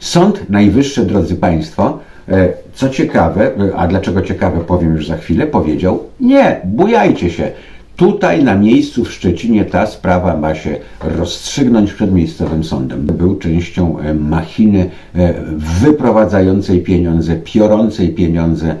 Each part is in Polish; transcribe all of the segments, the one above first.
Sąd Najwyższy, drodzy Państwo, e, co ciekawe, e, a dlaczego ciekawe powiem już za chwilę, powiedział nie, bujajcie się. Tutaj na miejscu w Szczecinie ta sprawa ma się rozstrzygnąć przed miejscowym sądem. Był częścią e, machiny wyprowadzającej pieniądze, piorącej pieniądze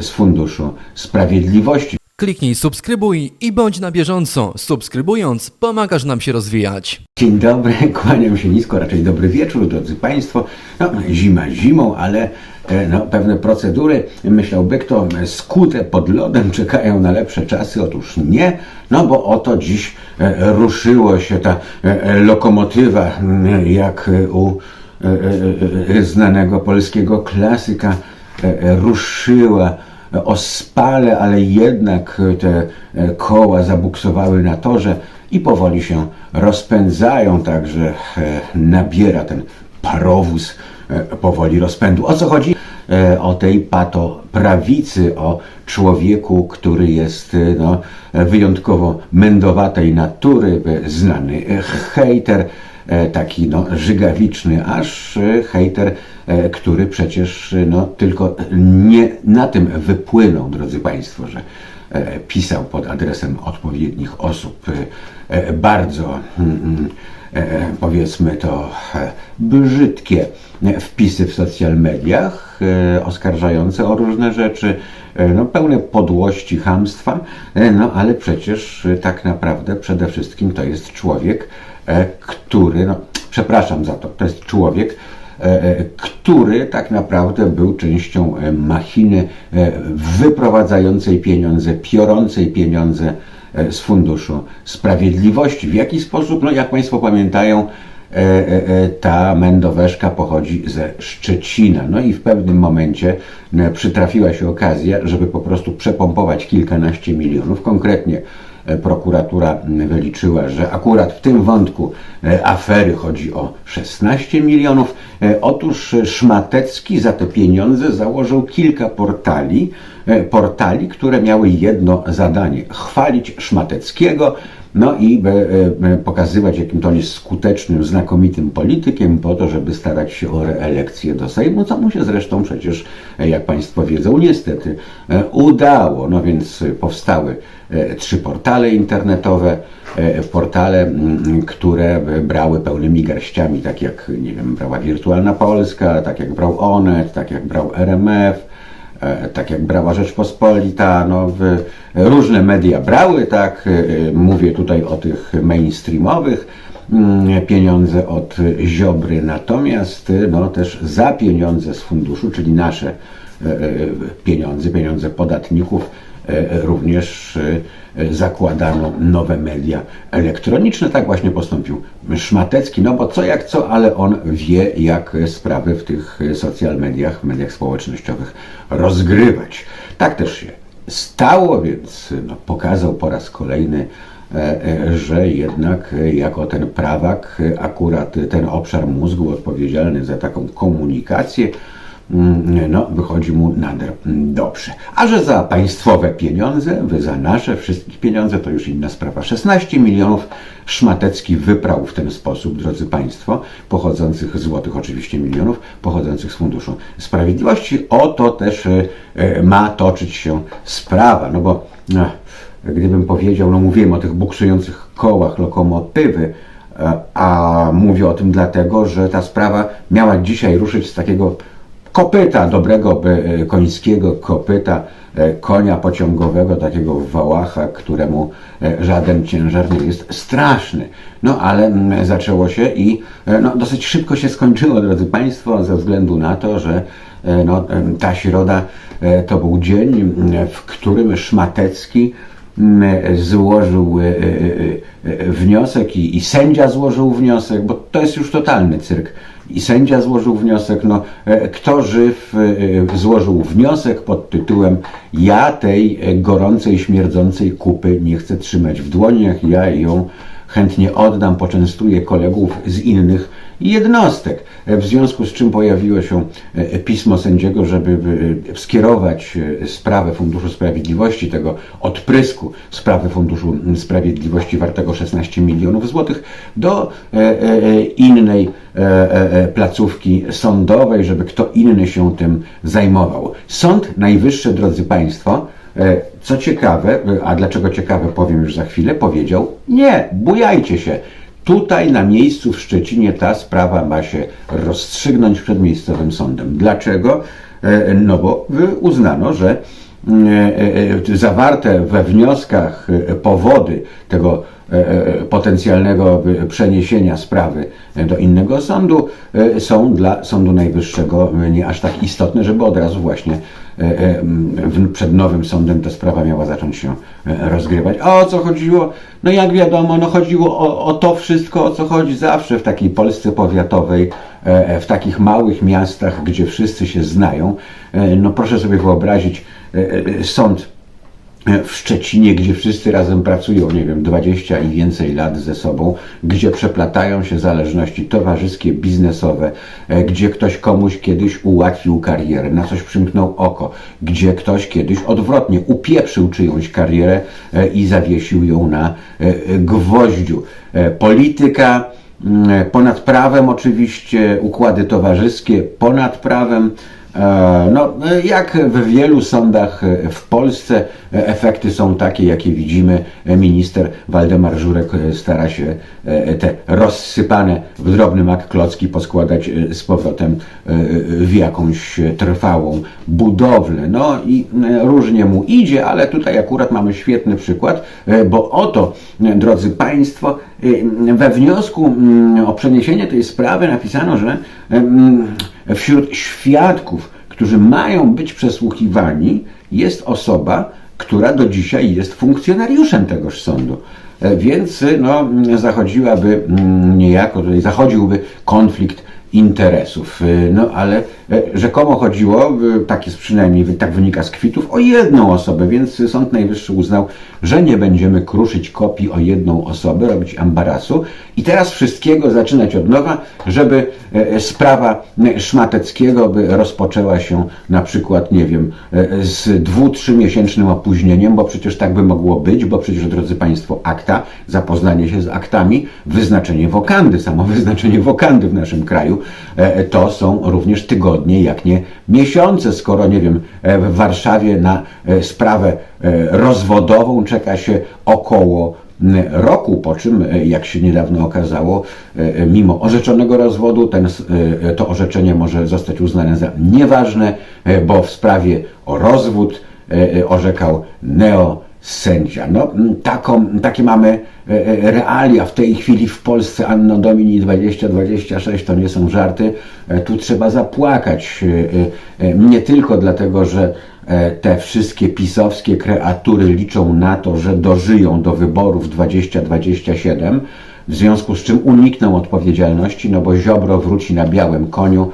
z Funduszu Sprawiedliwości. Kliknij subskrybuj i bądź na bieżąco. Subskrybując, pomagasz nam się rozwijać. Dzień dobry, kłaniam się nisko, raczej dobry wieczór, drodzy Państwo. No, zima zimą, ale e, no, pewne procedury, myślałby kto, skute pod lodem, czekają na lepsze czasy. Otóż nie, no bo oto dziś e, ruszyło się ta e, e, lokomotywa, m, jak e, u e, e, e, znanego polskiego klasyka e, e, ruszyła ospale, ale jednak te e, koła zabuksowały na torze i powoli się rozpędzają, także e, nabiera ten parowóz e, powoli rozpędu. O co chodzi? O tej pato prawicy, o człowieku, który jest no, wyjątkowo mędowatej natury, znany hejter, taki no, żygawiczny, aż e, hejter, e, który przecież e, no, tylko nie na tym wypłynął, drodzy Państwo, że e, pisał pod adresem odpowiednich osób. E, e, bardzo mm, mm, e, powiedzmy to e, brzydkie e, wpisy w social mediach e, oskarżające o różne rzeczy, e, no, pełne podłości, chamstwa, e, no ale przecież e, tak naprawdę przede wszystkim to jest człowiek, e, który, no, przepraszam za to, to jest człowiek, e, e, który tak naprawdę był częścią e, machiny e, wyprowadzającej pieniądze, piorącej pieniądze e, z Funduszu Sprawiedliwości. W jaki sposób? No jak Państwo pamiętają, e, e, e, ta mędoweszka pochodzi ze Szczecina. No i w pewnym momencie e, przytrafiła się okazja, żeby po prostu przepompować kilkanaście milionów. Konkretnie e, prokuratura wyliczyła, że akurat w tym wątku e, afery chodzi o 16 milionów. E, Otóż e, Szmatecki za te pieniądze założył kilka portali, e, portali, które miały jedno zadanie chwalić Szmateckiego, no i e, e, pokazywać, jakim to on jest skutecznym, znakomitym politykiem, po to, żeby starać się o reelekcję do Sejmu, co mu się zresztą przecież, e, jak Państwo wiedzą, niestety e, udało. No więc e, powstały e, trzy portale internetowe, e, portale, które e, brały pełnymi garściami, tak jak, nie wiem, brała Wirtualna Polska, tak jak brał Onet, tak jak brał RMF, e, tak jak brała Rzeczpospolita, no, w, różne media brały, tak, e, mówię tutaj o tych mainstreamowych, mm, pieniądze od Ziobry, natomiast e, no, też za pieniądze z funduszu, czyli nasze e, e, pieniądze, pieniądze podatników, e, również e, zakładano nowe media elektroniczne. Tak właśnie postąpił Szmatecki, no bo co jak co, ale on wie, jak sprawy w tych social mediach, mediach społecznościowych rozgrywać. Tak też się stało, więc no, pokazał po raz kolejny, e, e, że jednak e, jako ten prawak, e, akurat ten obszar mózgu odpowiedzialny za taką komunikację, no, wychodzi mu nader mm, dobrze. A że za państwowe pieniądze, wy za nasze wszystkich pieniądze, to już inna sprawa. 16 milionów Szmatecki wyprał w ten sposób, drodzy Państwo, pochodzących złotych oczywiście milionów, pochodzących z Funduszu Sprawiedliwości. O to też e, e, ma toczyć się sprawa, no bo gdybym powiedział, no mówiłem o tych buksujących kołach lokomotywy, e, a mówię o tym dlatego, że ta sprawa miała dzisiaj ruszyć z takiego kopyta, dobrego e, końskiego kopyta, e, konia pociągowego, takiego wałacha, któremu e, żaden ciężar nie jest straszny. No ale mm, zaczęło się i no, dosyć szybko się skończyło, drodzy Państwo, ze względu na to, że no, ta środa to był dzień, m, w którym Szmatecki złożył e, e, e, wniosek i, i sędzia złożył wniosek, bo to jest już totalny cyrk. I sędzia złożył wniosek, no kto żyw złożył wniosek pod tytułem ja tej gorącej, śmierdzącej kupy nie chcę trzymać w dłoniach, ja ją chętnie oddam, poczęstuję kolegów z innych jednostek. E, W związku z czym pojawiło się e, pismo sędziego, żeby e, skierować e, sprawę Funduszu Sprawiedliwości, tego odprysku sprawy Funduszu Sprawiedliwości wartego 16 milionów złotych, do e, e, innej e, e, e, placówki sądowej, żeby kto inny się tym zajmował. Sąd Najwyższy, drodzy Państwo, e, co ciekawe, e, a dlaczego ciekawe powiem już za chwilę, powiedział nie, bujajcie się. Tutaj na miejscu w Szczecinie ta sprawa ma się rozstrzygnąć przed miejscowym sądem. Dlaczego? E, No bo y, uznano, że mm, e, e, zawarte we wnioskach e, powody tego e, e, potencjalnego e, przeniesienia sprawy e, do innego sądu e, są dla Sądu Najwyższego e, nie aż tak istotne, żeby od razu właśnie e, e, przed nowym sądem ta sprawa miała zacząć się e, rozgrywać. A o co chodziło? No jak wiadomo, no chodziło o, o to wszystko, o co chodzi zawsze w takiej Polsce powiatowej, e, e, w takich małych miastach, gdzie wszyscy się znają. E, No proszę sobie wyobrazić e, e, sąd w Szczecinie, gdzie wszyscy razem pracują, nie wiem, 20 i więcej lat ze sobą, gdzie przeplatają się zależności towarzyskie, biznesowe, e, gdzie ktoś komuś kiedyś ułatwił karierę, na coś przymknął oko, gdzie ktoś kiedyś odwrotnie upieprzył czyjąś karierę e, i zawiesił ją na e, e, gwoździu. E, Polityka, mm, ponad prawem oczywiście, układy towarzyskie ponad prawem, E, No, e, jak w wielu sądach e, w Polsce, e, efekty są takie, jakie widzimy. E, Minister Waldemar Żurek e, stara się e, te rozsypane w drobny mak klocki poskładać e, z powrotem e, w jakąś e, trwałą budowlę. No i e, różnie mu idzie, ale tutaj akurat mamy świetny przykład, e, bo oto, e, drodzy Państwo, e, we wniosku mm, o przeniesienie tej sprawy napisano, że em, wśród świadków, którzy mają być przesłuchiwani, jest osoba, która do dzisiaj jest funkcjonariuszem tegoż sądu. E, Więc no, zachodziłaby mm, niejako, tutaj zachodziłby konflikt interesów. Y, No ale e, rzekomo chodziło, tak jest przynajmniej, tak wynika z kwitów, o jedną osobę, więc Sąd Najwyższy uznał, że nie będziemy kruszyć kopii o jedną osobę, robić ambarasu i teraz wszystkiego zaczynać od nowa, żeby e, sprawa e, Szmateckiego by rozpoczęła się na przykład, nie wiem, z dwu, trzymiesięcznym opóźnieniem, bo przecież tak by mogło być, bo przecież, drodzy Państwo, akta, zapoznanie się z aktami, wyznaczenie wokandy, samo wyznaczenie wokandy w naszym kraju, to są również tygodnie, jak nie miesiące, skoro, nie wiem, e, w Warszawie na e, sprawę e, rozwodową czeka się około roku, po czym, e, jak się niedawno okazało, e, mimo orzeczonego rozwodu, ten, e, to orzeczenie może zostać uznane za nieważne, e, bo w sprawie o rozwód e, e, neosędzia. No, taką, takie mamy e, e, realia w tej chwili w Polsce Anno Domini 2026 to nie są żarty. E, Tu trzeba zapłakać. Nie tylko dlatego, że te wszystkie pisowskie kreatury liczą na to, że dożyją do wyborów 2027, w związku z czym unikną odpowiedzialności, no bo Ziobro wróci na białym koniu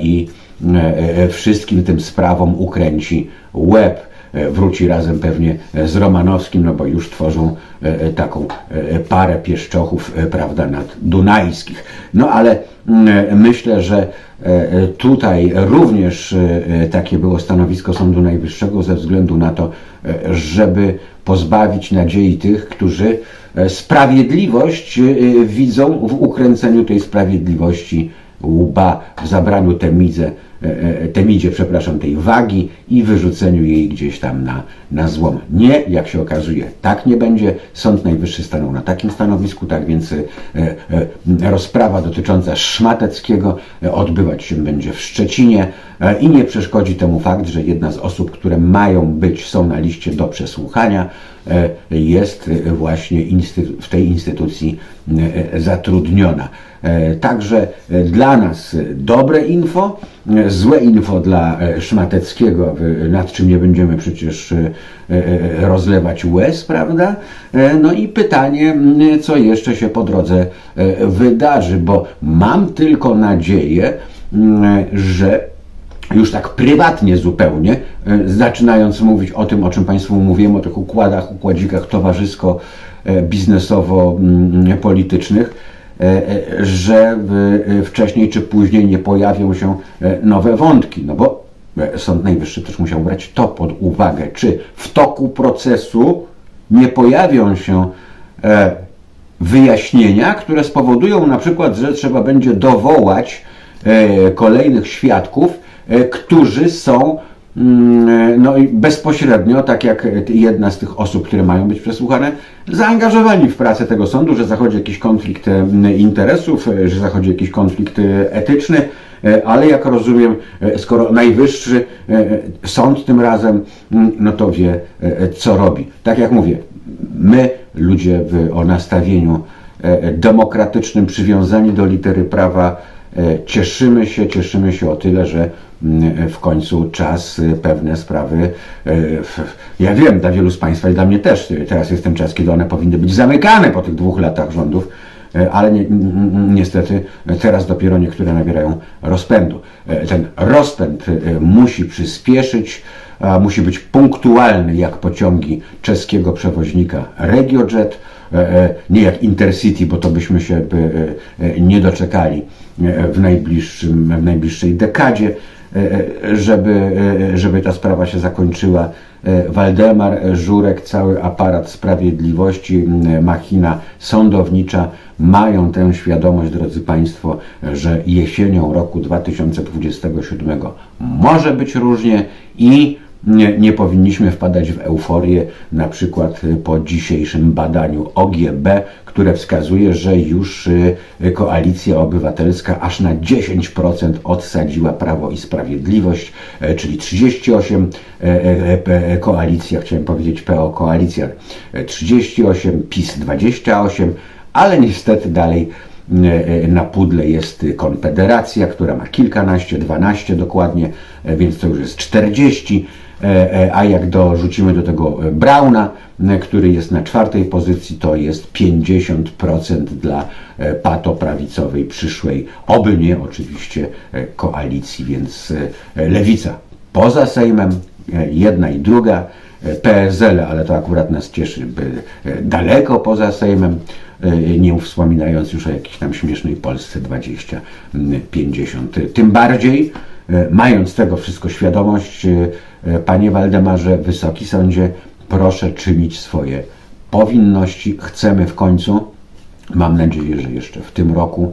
i wszystkim tym sprawom ukręci łeb. E, Wróci razem pewnie e, z Romanowskim, no bo już tworzą e, taką parę pieszczochów, prawda, nad Dunajskich. No ale mm, myślę, że tutaj również takie było stanowisko Sądu Najwyższego ze względu na to, żeby pozbawić nadziei tych, którzy sprawiedliwość widzą w ukręceniu tej sprawiedliwości łba, w zabraniu temidze, temidzie, przepraszam, tej wagi i wyrzuceniu jej gdzieś tam na, na złom. Nie, jak się okazuje, tak nie będzie. Sąd Najwyższy stanął na takim stanowisku, tak więc e, e, rozprawa dotycząca Szmateckiego e, odbywać się będzie w Szczecinie e, i nie przeszkodzi temu fakt, że jedna z osób, które mają być, są na liście do przesłuchania, e, jest e, właśnie instytu- w tej instytucji e, zatrudniona. E, Także dla nas dobre info, złe info dla Szmateckiego, nad czym nie będziemy przecież rozlewać łez, prawda? No i pytanie, m, co jeszcze się po drodze wydarzy, bo mam tylko nadzieję, m, że już tak prywatnie zupełnie, e, zaczynając mówić o tym, o czym Państwu mówiłem, o tych układach, układzikach towarzysko-biznesowo-politycznych, e, że w, e, wcześniej czy później nie pojawią się nowe wątki, no bo Sąd Najwyższy też musiał brać to pod uwagę, czy w toku procesu nie pojawią się wyjaśnienia, które spowodują na przykład, że trzeba będzie dowołać kolejnych świadków, którzy są mm, e, no i bezpośrednio, tak jak e, jedna z tych osób, które mają być przesłuchane, zaangażowani w pracę tego sądu, że zachodzi jakiś konflikt e, interesów, e, że zachodzi jakiś konflikt e, etyczny, e, ale jak rozumiem, e, skoro najwyższy e, sąd tym razem, mm, no to wie, e, co robi. Tak jak mówię, my, ludzie w, o nastawieniu e, demokratycznym, przywiązani do litery prawa, e, cieszymy się, cieszymy się o tyle, że w końcu czas e, pewne sprawy, f- ja wiem, dla wielu z Państwa i dla mnie też, e, teraz jest ten czas, kiedy one powinny być zamykane po tych dwóch latach rządów, ale ni- ni- niestety teraz dopiero niektóre nabierają rozpędu. Ten rozpęd musi przyspieszyć, musi być punktualny jak pociągi czeskiego przewoźnika RegioJet, nie jak Intercity, bo to byśmy się nie doczekali w, najbliższym, w najbliższej dekadzie, żeby, e, żeby ta sprawa się zakończyła. E, Waldemar Żurek, cały aparat sprawiedliwości, machina sądownicza mają tę świadomość, drodzy Państwo, że jesienią roku 2027 może być różnie i nie, nie powinniśmy wpadać w euforię, na przykład y, po dzisiejszym badaniu OGB, które wskazuje, że już y, koalicja obywatelska aż na 10% odsadziła Prawo i Sprawiedliwość, e, czyli 38 e, e, koalicja, chciałem powiedzieć PO koalicja e, 38, PiS 28, ale niestety dalej na pudle jest Konfederacja, która ma kilkanaście, 12 dokładnie, więc to już jest 40. E, e, A jak dorzucimy do tego e, Brauna, który jest na czwartej pozycji, to jest 50% dla patoprawicowej przyszłej, oby nie oczywiście, koalicji, więc lewica poza Sejmem, jedna i druga, PSL, ale to akurat nas cieszy, by daleko poza Sejmem, nie wspominając już o jakiejś tam śmiesznej Polsce 20, mm, 50. Tym bardziej, mając tego wszystko świadomość, panie Waldemarze, Wysoki Sądzie, proszę czynić swoje powinności. Chcemy w końcu, mam nadzieję, że jeszcze w tym roku,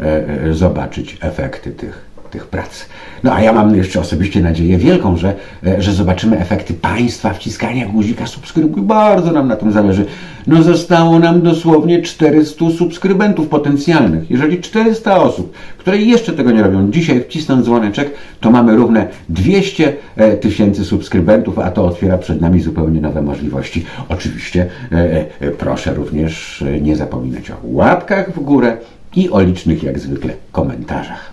e, e, zobaczyć efekty tych, tych prac. No a ja mam jeszcze osobiście nadzieję wielką, że, e, że zobaczymy efekty państwa wciskania guzika subskrybuj. Bardzo nam na tym zależy. No zostało nam dosłownie 400 subskrybentów potencjalnych. Jeżeli 400 osób, które jeszcze tego nie robią, dzisiaj wcisną dzwoneczek, to mamy równe 200 e, tysięcy subskrybentów, a to otwiera przed nami zupełnie nowe możliwości. Oczywiście e, proszę również nie zapominać o łapkach w górę i o licznych jak zwykle komentarzach.